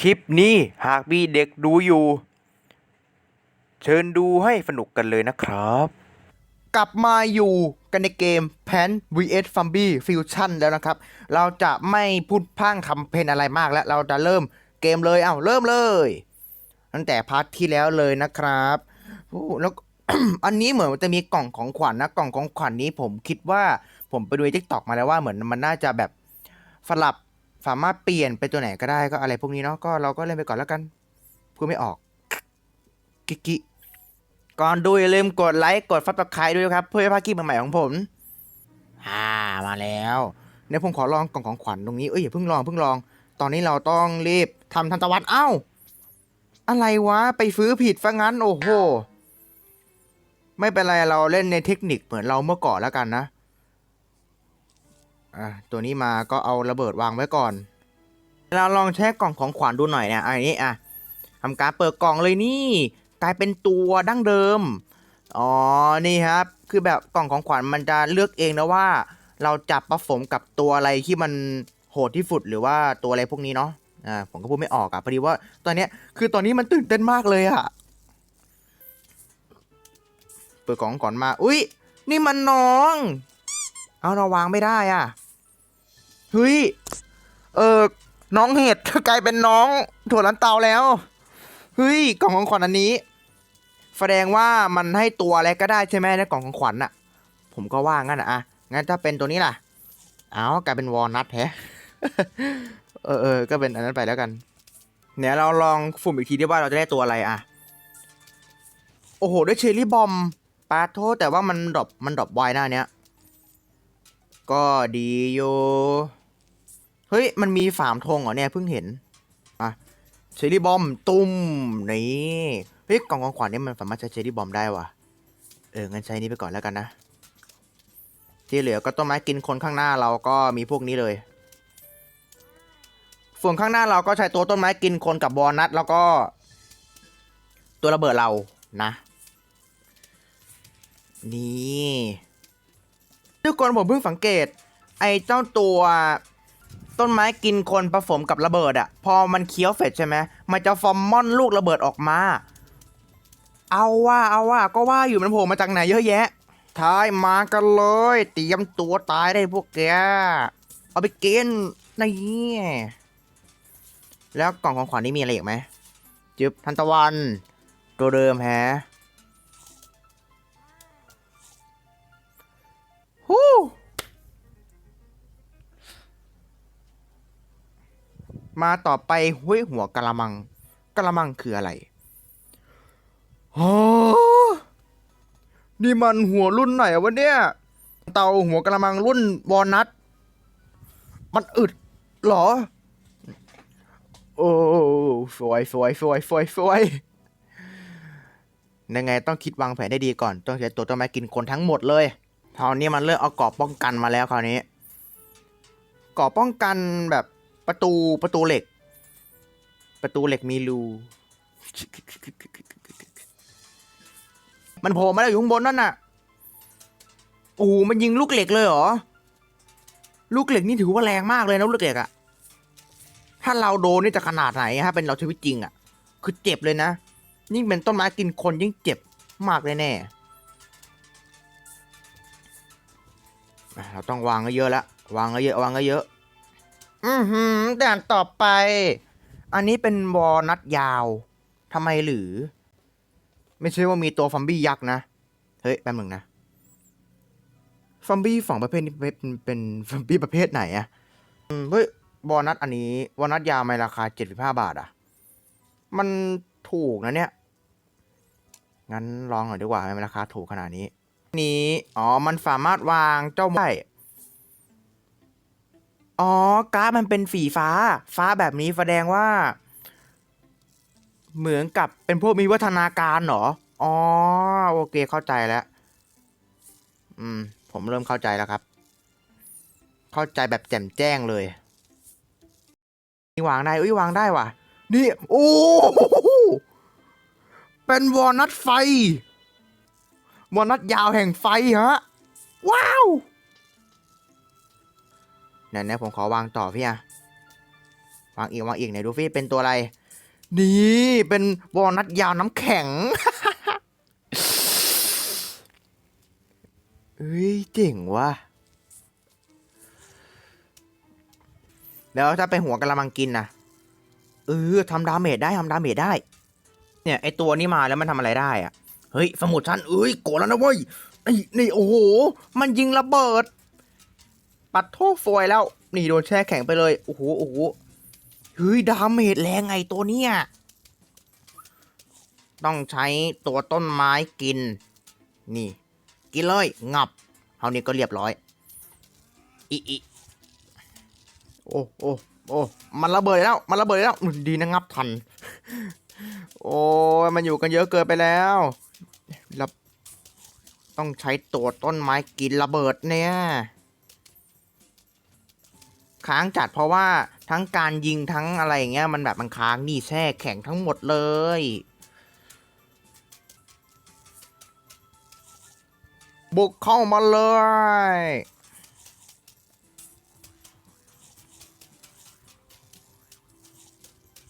คลิปนี้หากมีเด็กดูอยู่ เชิญดูให้สนุกกันเลยนะครับ กลับมาอยู่กันในเกม Pan vs f u m b y Fusion แล้วนะครับ เราจะไม่พูดพร่างคำเพนอะไรมากแล้ว เราจะเริ่มเกมเลย เอ้าเริ่มเลย ตั้งแต่พาร์ทที่แล้วเลยนะครับแล้วอันนี้เหมือนจะมีกล่องของขวัญนะกล่องของขวัญนี้ผมคิดว่าผมไปดูทิกตอกมาแล้วว่าเหมือนมันน่าจะแบบสลับ สามารถเปลี่ยนไปตัวไหนก็ได้ก็อะไรพวกนี้เนาะก็เราก็เล่นไปก่อนแล้วกันพูดไม่ออกกิกิก่อนดูอย่าลืมกดไลค์กดฟับตะไคร้ด้วยนะครับ เพื่อให้พาคลิปใหม่ๆของผมอ่ามาแล้วเดี๋ยวผมขอลองกล่องของขวัญตรงนี้เอ้ยอย่าเพิ่งลองเพิ่งลอง ตอนนี้เราต้องรีบทำทันตะวันเอ้า อะไรวะไปฟื้อผิดฟะงั้นโอ้โหไม่เป็นไรเราเล่นในเทคนิคเหมือนเราเมื่อก่อนแล้วกันนะ อะตัวนี้มาก็เอาระเบิดวางไว้ก่อน เราลองแช่กล่องของขวัญดูหน่อยเนี่ยอันนี้อะทำการเปิดกล่องเลยนี่ กลายเป็นตัวดั้งเดิม อ๋อ นี่ครับ คือแบบกล่องของขวัญมันจะเลือกเองนะว่า เราจะผสมกับตัวอะไรที่มันโหดที่สุดหรือว่าตัวอะไรพวกนี้เนาะ อ่า ผมก็พูดไม่ออกอะพอดีว่าตอนเนี้ยคือตอนนี้มันตื่นเต้นมากเลยอะเปิดกล่องก่อนมา อุ๊ยนี่มันน้อง เอาเราวางไม่ได้อะ เฮ้ย เออน้องเห็ดกลายเป็นน้องถั่วลันเตาแล้ว เฮ้ย กล่องของขวัญอันนี้ แสดงว่ามันให้ตัวอะไรก็ได้ใช่ไหมในกล่องของขวัญน่ะผมก็ว่างั้นอะงั้นถ้าเป็นตัวนี้ล่ะ เอากลายเป็นวอลนัทแฮะเออเออก็เป็นอันนั้นไปแล้วกัน เนี่ยเราลองฝุ่มอีกทีดีว่าเราจะได้ตัวอะไรอะโอ้โหได้เชอร์รี่บอมปาโทษแต่ว่ามันดรอปมันดรอปไวหน้าเนี้ย ก็ดีอยู่เฮ้ย มันมีฝามธงเหรอเนี่ยเพิ่งเห็น อะเชอรี่บอมตุ้มนี่เฮ้ยกล่องของขวัญนี่มันสามารถใช้เชอรี่บอมได้ว่ะ เอองั้นใช้นี้ไปก่อนแล้วกันนะ ที่เหลือก็ต้นไม้กินคนข้างหน้าเราก็มีพวกนี้เลย ส่วนข้างหน้าเราก็ใช้ตัวต้นไม้กินคนกับบอลนัทแล้วก็ ตัวระเบิดเรานะ นี่ ทุกคนผมเพิ่งสังเกต ไอ้เจ้าตัวต้นไม้กินคนผสมกับระเบิดอะพอมันเคี้ยวเสร็จใช่ไหมมันจะฟอร์มมอนลูกระเบิดออกมา เอาว่าเอาว่าก็ว่าอยู่มันโผล่มาจากไหนเยอะแยะทายมากันเลยเตรียมตัวตายได้พวกแก เอาไปเกินนี่แล้วกล่องของขวัญนี่มีอะไรอีกไหมจึบทันตะวัน ตัวเดิมแฮะ ฮู้มาต่อไปห้วยหัวกะละมังกะละมังคืออะไรฮะนี่มันหัวรุ่นไหนวะเนี่ย เตาหัวกะละมังรุ่นวอลนัท มันอึดหรอ โอ้สวยสวยสวยสวยสวยยังไงต้องคิดวางแผนได้ดีก่อน ต้องใช้ตัวต้นไม้กินคนทั้งหมดเลย คราวนี้มันเริ่มเอาเกราะป้องกันมาแล้วคราวนี้เกราะป้องกันแบบประตูประตูเหล็ก ประตูเหล็กมีรูมันโผล่มาแล้วอยู่ข้างบนนั่นน่ะโอ้มันยิงลูกเหล็กเลยเหรอ ลูกเหล็กนี่ถือว่าแรงมากเลยนะลูกเหล็กอะถ้าเราโดนนี่จะขนาดไหนฮะเป็นเราชีวิตจริงอะคือเจ็บเลยนะ ยิ่งเป็นต้นไม้กินคนยิ่งเจ็บมากเลยแน่ เราต้องวางเยอะละวางเยอะวางเยอะอือหือด่านต่อไป อันนี้เป็นวอนัทยาวทำไมหรือ ไม่ใช่ว่ามีตัวฟอมบี้ยักษ์นะ เฮ้ย แป๊บหนึ่งนะฟอมบี้ฝั่งประเภทนี้เป็นเป็นฟอมบี้ประเภทไหนอะอืมเฮ้ยบอนัทอันนี้บอนัทยาวไม่ราคาเจ็ดสิบห้าบาทอะมันถูกนะเนี่ย งั้นลองหน่อยดีกว่าทำไมราคาถูกขนาดนี้ นี้ อ๋อ มันสามารถวางเจ้าได้อ๋อการ์ดมันเป็นสีฟ้า ฟ้าแบบนี้แสดงว่า เหมือนกับเป็นพวกมีวัฒนาการเหรอ อ๋อ โอเคเข้าใจแล้ว อืม ผมเริ่มเข้าใจแล้วครับ เข้าใจแบบแจ่มแจ้งเลยนี่วางได้อุ้ยวางได้ว่ะ นี่ โอ้ เป็นวอลนัทไฟ วอลนัทยาวแห่งไฟฮะ ว้าวไหนๆผมขอวางต่อพี่อะวางอีกวางอีกไหนดูฟี่เป็นตัวอะไร นี่เป็นวอลนัทยาวน้ำแข็งเฮ้ยเจ๋งว่ะ แล้วถ้าไปหัวกระมังกินนะเออทำดาเมจได้ทำดาเมจได้ เนี่ยไอตัวนี้มาแล้วมันทำอะไรได้อะ เฮ้ยสมุดฉันเอ้ยโกรธแล้วนะเว้ยนี่นี่โอ้โห มันยิงระเบิด ปัดโทษฟอยแล้ว นี่โดนแช่แข็งไปเลย โอ้โหโอ้โหเฮ้ยดาเมจแรงไงตัวเนี้ยต้องใช้ตัวต้นไม้กิน นี่ กินเลยงับเท่านี้ก็เรียบร้อยอีอีโอ้โอ้โอ้มันระเบิดแล้ว มันระเบิดแล้วดีนะงับทัน โอ้ มันอยู่กันเยอะเกินไปแล้วแล้วต้องใช้ตัวต้นไม้กินระเบิดเนี่ย ค้างจัดเพราะว่าทั้งการยิงทั้งอะไรอย่างเงี้ยมันแบบมันค้างนี่แช่แข็งทั้งหมดเลย บุกเข้ามาเลย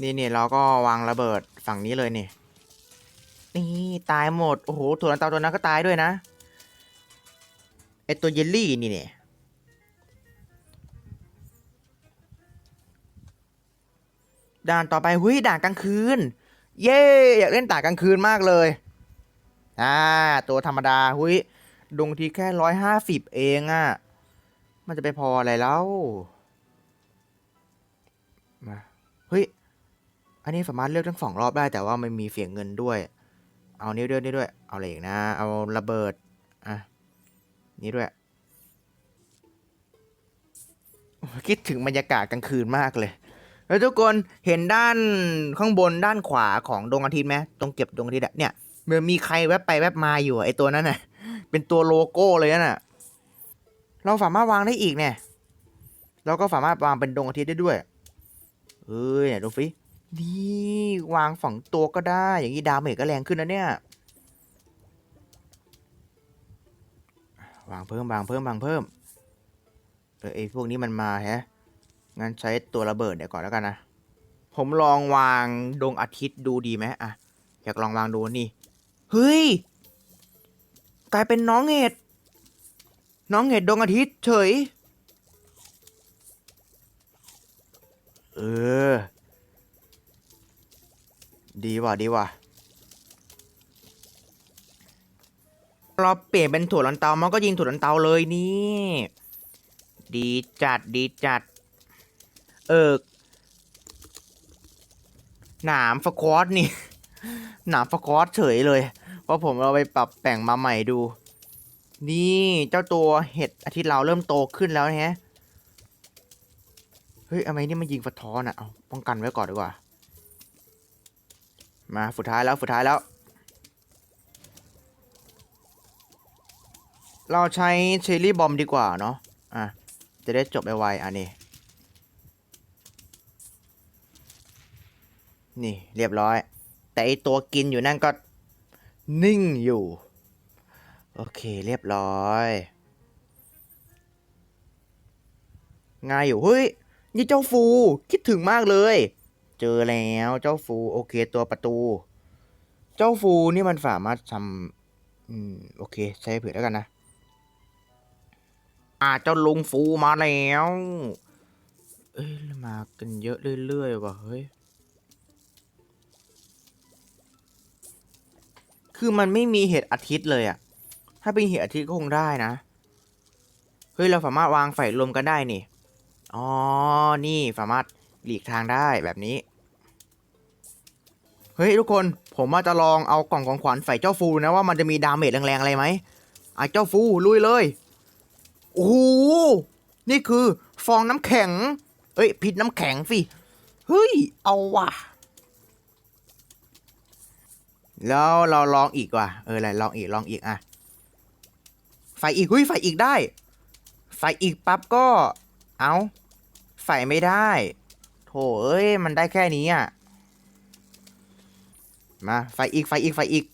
นี่นี่เราก็วางระเบิดฝั่งนี้เลยนี่ นี่ตายหมด โอ้โหถั่วลันเตาตัวนั้นก็ตายด้วยนะ ไอตัวเยลลี่นี่เนี่ยด่านต่อไปหุยด่านกลางคืน เย้อยากเล่นด่านกลางคืนมากเลย อ่า ตัวธรรมดาหุยดงทีแค่ร้อยห้าสิบเองอะ่ะ มันจะไปพออะไรแล้วมาเฮ้ย อันนี้สามารถเลือกทั้งสองรอบได้แต่ว่ามันมีเสียงเงินด้วย เอานี้ด้วยนี่ด้วย เอาอะไรอีกนะ เอาระเบิด อะ นี่ด้วย คิดถึงบรรยากาศกลางคืนมากเลย แล้วทุกคนเห็นด้านข้างบนด้านขวาของดวงอาทิตย์ไหมตรงเก็บดวงอาทิตย์อะเนี่ยเมื่อมีใครแวบไปแวบมาอยู่ไอตัวนั้นน่ะ เป็นตัวโลโก้เลยน่ะ เราสามารถวางได้อีกเนี่ย เราก็สามารถวางเป็นดวงอาทิตย์ได้ด้วย เอ้ยนายดูฟิ นี่วางสองตัวก็ได้ อย่างนี้ดาเมจก็แรงขึ้นนะเนี่ย วางเพิ่มวางเพิ่มวางเพิ่ม เออไอพวกนี้มันมาแฮะ งั้นใช้ตัวระเบิดเดี๋ยวก่อนแล้วกันนะ ผมลองวางดวงอาทิตย์ดูดีไหมอะ อยากลองวางดูนี่ เฮ้ย กลายเป็นน้องเห็ด น้องเห็ดดวงอาทิตย์เฉย เออ ดีว่ะดีว่ะเราเปลี่ยนเป็นถั่วลันเตา มันก็ยิงถั่วลันเตาเลยนี่ ดีจัดดีจัด เออหนามฟคอตนี่ หนามฟคอตเฉยเลย เพราะผมเอาไปปรับแต่งมาใหม่ดู นี่เจ้าตัวเห็ดอาทิตย์เราเริ่มโตขึ้นแล้วนะฮะ เฮ้ยทำไมนี่มันยิงสะท้อนอะเอาป้องกันไว้ก่อนดีกว่า มาสุดท้ายแล้วสุดท้ายแล้ว เราใช้เชอรี่บอมดีกว่าเนาะอะจะได้จบไวๆอันนี้ นี่เรียบร้อย แต่ไอตัวกินอยู่นั่นก็นิ่งอยู่ โอเคเรียบร้อยง่ายอยู่ เฮ้ย นี่เจ้าฟู คิดถึงมากเลย เจอแล้วเจ้าฟูโอเคตัวประตู เจ้าฟูนี่มันสามารถทำอืมโอเค ใช้เผื่อแล้วกันนะ อ่าเจ้าลุงฟูมาแล้ว เอ้ยมากันเยอะเรื่อยๆว่ะเฮ้ยคือมันไม่มีเห็ดอาทิตย์เลยอะถ้าเป็นเห็ดอาทิตย์ก็คงได้นะ เฮ้ย เราสามารถวางไฟรวมกันได้นี่ อ๋อ นี่สามารถหลีกทางได้แบบนี้ เฮ้ยทุกคนผมว่าจะลองเอากล่องของขวัญใส่เจ้าฟูนะว่ามันจะมีดาเมจแรงๆอะไรไหมอะเจ้าฟูลุยเลยโอ้โหนี่คือฟองน้ำแข็ง เอ้ยผิดน้ำแข็งสิเฮ้ยเอาว่ะ แล้วเราลองอีกว่ะเอออะไรลองอีกลองอีกอะไฟอีกเฮ้ยไฟอีกได้ไฟอีกปั๊บก็ เอาไฟไม่ได้ โถเอ้ยมันได้แค่นี้อะ มาไฟอีกไฟอีกไฟอีก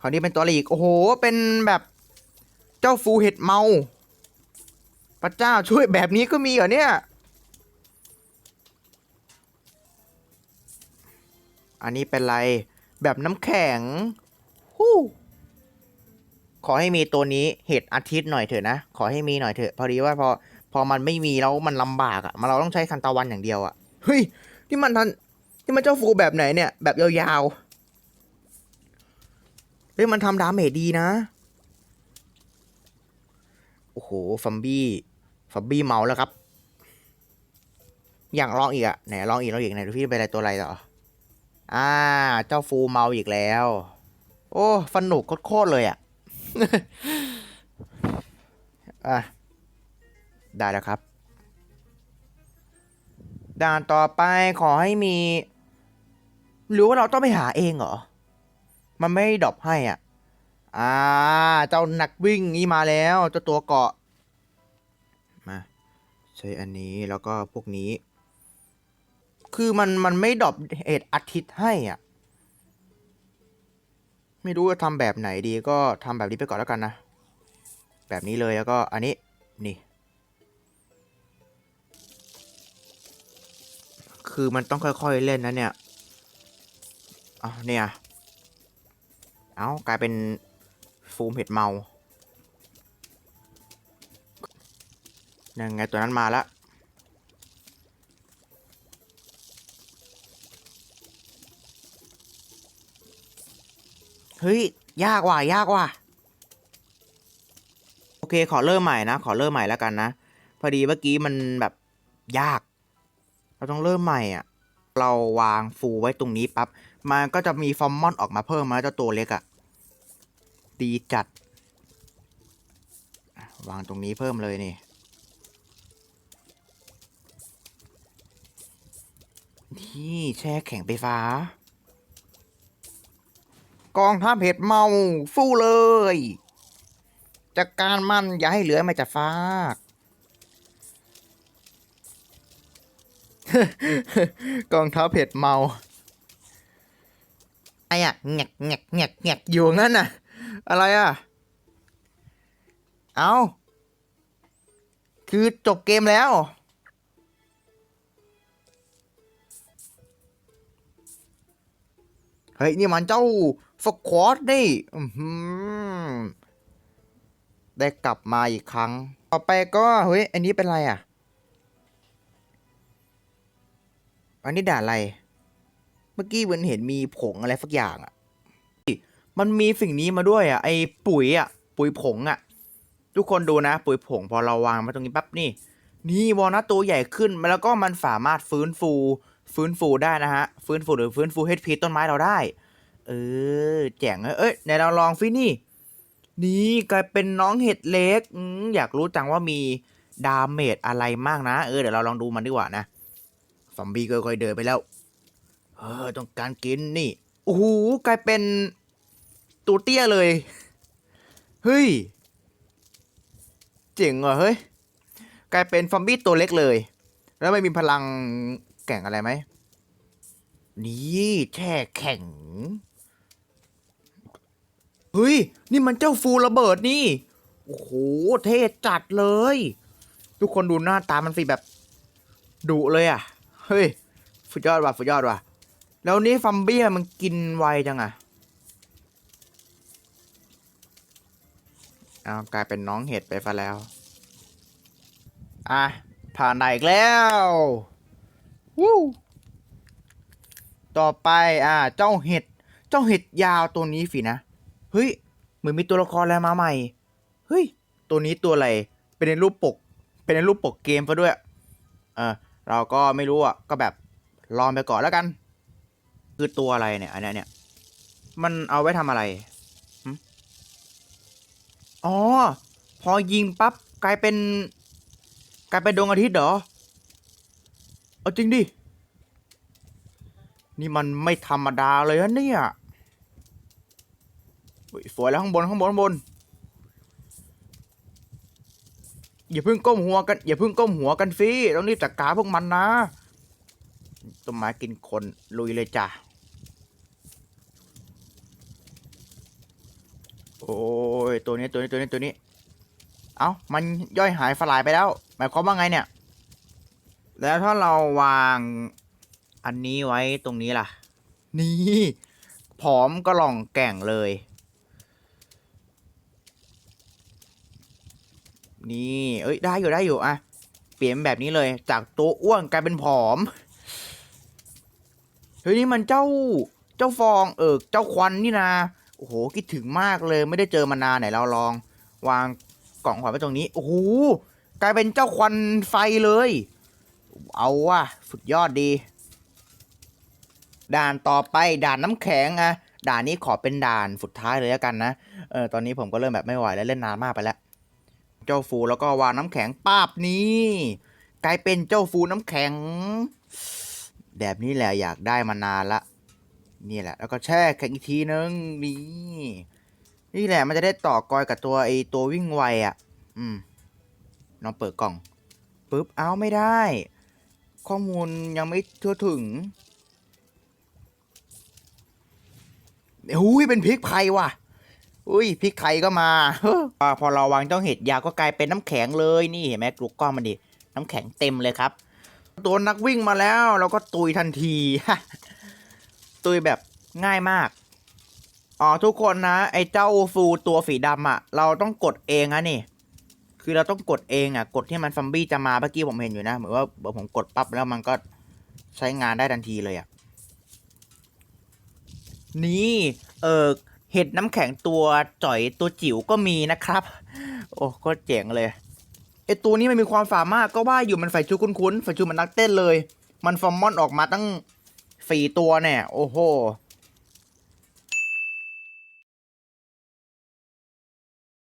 คราวนี้เป็นตัวอะไรอีก โอ้โห เป็นแบบเจ้าฟูเห็ดเมา พระเจ้าช่วยแบบนี้ก็มีเหรอเนี่ย อันนี้เป็นไร แบบน้ำแข็งฮู้ขอให้มีตัวนี้เห็ดอาทิตย์หน่อยเถอะนะ ขอให้มีหน่อยเถอะ พอดีว่าพอพอมันไม่มีแล้วมันลำบากอะ่ะมันเราต้องใช้คันตะวันอย่างเดียวอะ่ะ เฮ้ย ที่มันทัน ที่มันเจ้าฟูแบบไหนเนี่ย แบบยาวๆเฮ้ยมันทำดาเมจดีนะ โอ้โห ฟัมบี้ ฟัมบี้เมาแล้วครับ อย่างลองอีกอะไหนลองอีกลองอีกไหนดูพี่เป็นอะไรตัวอะไรต่อ อ่า เจ้าฟูเมาอีกแล้ว โอ้สนุกโคตรเลยอะอะ ได้แล้วครับด่านต่อไปขอให้มี หรือว่าเราต้องไปหาเองเหรอ มันไม่ดรอปให้อะ อ่า เจ้านักวิ่งนี่มาแล้วเจ้าตัวเกาะ มา ใช้อันนี้แล้วก็พวกนี้ คือมันมันไม่ดรอปเอ็ดอาทิตย์ให้อะ ไม่รู้จะทำแบบไหนดีก็ทำแบบนี้ไปก่อนแล้วกันนะ แบบนี้เลยแล้วก็อันนี้ นี่คือมันต้องค่อยๆเล่นนะเนี่ย อาเนี่ย เอากลายเป็นฟูมเห็ดเมายังไงตัวนั้นมาแล้วเฮ้ย ยากว่ะยากว่ะโอเค ขอเริ่มใหม่นะ ขอเริ่มใหม่แล้วกันนะ พอดีเมื่อกี้มันแบบยาก เราต้องเริ่มใหม่อะ เราวางฟูไว้ตรงนี้ปั๊บ มันก็จะมีฟอร์มมอนออกมาเพิ่มมาเจ้าตัวเล็กอะ่ะดีจัด วางตรงนี้เพิ่มเลยนี่ ที่แช่แข็งไปฟ้า กองทัพเห็ดเมาฟู่เลยจัดกการมันอย่าให้เหลือไม่จะฟากกองทัพเห็ดเมา ไอ้อะแงกแงกแงกแงกอยู่งั้นน่ะ อะไรอะ เอาคือจบเกมแล้ว เฮ้ย นี่มันเจ้าสควอตนี่ได้กลับมาอีกครั้ง ต่อไปก็เฮ้ย อันนี้เป็นอะไรอะ อันนี้ด่าอะไร มื่อกี้มือนเห็นมีผงอะไรสักอย่างอะมันมีสิ่งนี้มาด้วยอะไอปุ๋ยอะปุ๋ยผงอะทุกคนดูนะ ปุ๋ยผงพอเราวางมาตรงนี้ปั๊บนี่ นี่วอลนัทตัวใหญ่ขึ้นแล้วก็มันสามารถฟื้นฟูฟื้นฟูได้นะฮะ ฟื้นฟูหรือฟื้นฟู HP ต้นไม้เราได้ เออ แจ๋งเลยเอ้ยไหนเราลองฟินี่ นี่กลายเป็นน้องเห็ดเล็กอมอยากรู้จังว่ามีดาเมจอะไรมากนะ เออเดี๋ยวเราลองดูมันดีกว่านะ ซอมบี้ค่อยๆเดินไปแล้ว เออต้องการกินนี่โอ้โหกลายเป็นตัวเตี้ยเลย เฮ้ย เจ๋งเหรอเฮ้ย กลายเป็นซอมบี้ตัวเล็กเลย แล้วไม่มีพลังแก่งอะไรไหม นี่แช่แข็ง เฮ้ย นี่มันเจ้าฟูระเบิดนี่ โอ้โห เท่จัดเลย ทุกคนดูหน้าตามันสิแบบดุเลยอะ เฮ้ยฟุดยอดว่ะฟุดยอดว่ะ แล้วนี่ฟัมบี้มันกินไวจังอะเอาวกลายเป็นน้องเห็ดไปซะแล้ว อะ ผ่านไหนอีกแล้ววู้ต่อไปอ่า เจ้าเห็ด เจ้าเห็ดยาวตัวนี้สินะ เฮ้ย เหมือนมีตัวละครอะไรมาใหม่ เฮ้ย ตัวนี้ตัวอะไร เป็นในรูปปก เป็นในรูปปกเกมซะด้วย เออเราก็ไม่รู้อะ ก็แบบลองไปก่อนแล้วกัน คือตัวอะไรเนี่ยอันนี้เนี่ย มันเอาไว้ทำอะไรอ๋อ พอยิงปั๊บกลายเป็น กลายเป็นดวงอาทิตย์เหรอ เอาจริงดิ นี่มันไม่ธรรมดาเลยนะเนี่ยเฮ้ยสวยแล้วข้างบนข้างบนข้างบน อย่าเพิ่งก้มหัวกัน อย่าเพิ่งก้มหัวกันสิต้องรีบจัดการพวกมันนะต้นไม้กินคนลุยเลยจ้ะ โอ้ ยตัวนี้ตัวนี้ตัวนี้ตัวนี้ เอ้ามันย่อยหายสลายไปแล้ว หมายความว่าไงเนี่ย แล้วถ้าเราวางอันนี้ไว้ตรงนี้ล่ะ นี่ผอมก็หล่องแก่งเลย นี่เอ้ยได้อยู่ได้อยู่อะเปลี่ยนแบบนี้เลย จากตัวอ้วนกลายเป็นผอมเฮ้ยนี่มันเจ้าเจ้าฟองเออเจ้าควันนี่นะ โอ้โหคิดถึงมากเลยไม่ได้เจอมานานไหนเราลอง วางกล่องขวัญไว้ตรงนี้ โอ้โหกลายเป็นเจ้าควันไฟเลย เอาว่ะสุดยอดดี ด่านต่อไปด่านน้ำแข็งอะด่านนี้ขอเป็นด่านสุดท้ายเลยแล้วกันนะ เออตอนนี้ผมก็เริ่มแบบไม่ไหวแล้วเล่นนานมากไปแล้ว เจ้าฟูแล้วก็วางน้ำแข็งป้าบนี้ กลายเป็นเจ้าฟูน้ำแข็ง แบบนี้แหละอยากได้มานานละ นี่แหละ แล้วก็แช่แข็งอีกทีนึงนี่นี่แหละมันจะได้ต่อกอยกับตัวไอตัววิ่งไวอะ่ะ อืมลองเปิดกล่องปุ๊บเอาไม่ได้ ข้อมูลยังไม่ทั่วถึงอุ้ยเป็นพริกไพยว่ะ อุ้ยพริกไทยก็มาอพอเราวางเจ้าเห็ดยาก็กลายเป็นน้ำแข็งเลยนี่เห็นไหมกลุกก้อนมันดิน้ำแข็งเต็มเลยครับ ตัวนักวิ่งมาแล้วเราก็ตุยทันที ตุยแบบง่ายมาก อ๋อทุกคนนะ ไอ้เจ้าฟูตัวสีดำอะ่ะ เราต้องกดเองอะนี่ คือเราต้องกดเองอะ่ะ กดที่มันซัมบี้จะมาเมื่อกี้ผมเห็นอยู่นะ เหมือนว่าผมกดปั๊บแล้วมันก็ใช้งานได้ทันทีเลยอะ่ะ นี่ เออเห็ดน้ำแข็งตัวจ่อยตัวจิ๋วก็มีนะครับ โอ้ก็เจ๋งเลยไอตัวนี้มันมีความสามารถก็ว่าอยู่มันใส่ชุดคุ้นๆใส่ชุดมันนักเต้นเลย มันฟอร์มมอนออกมาตั้ง สี่ตัวเนี่ย โอ้โห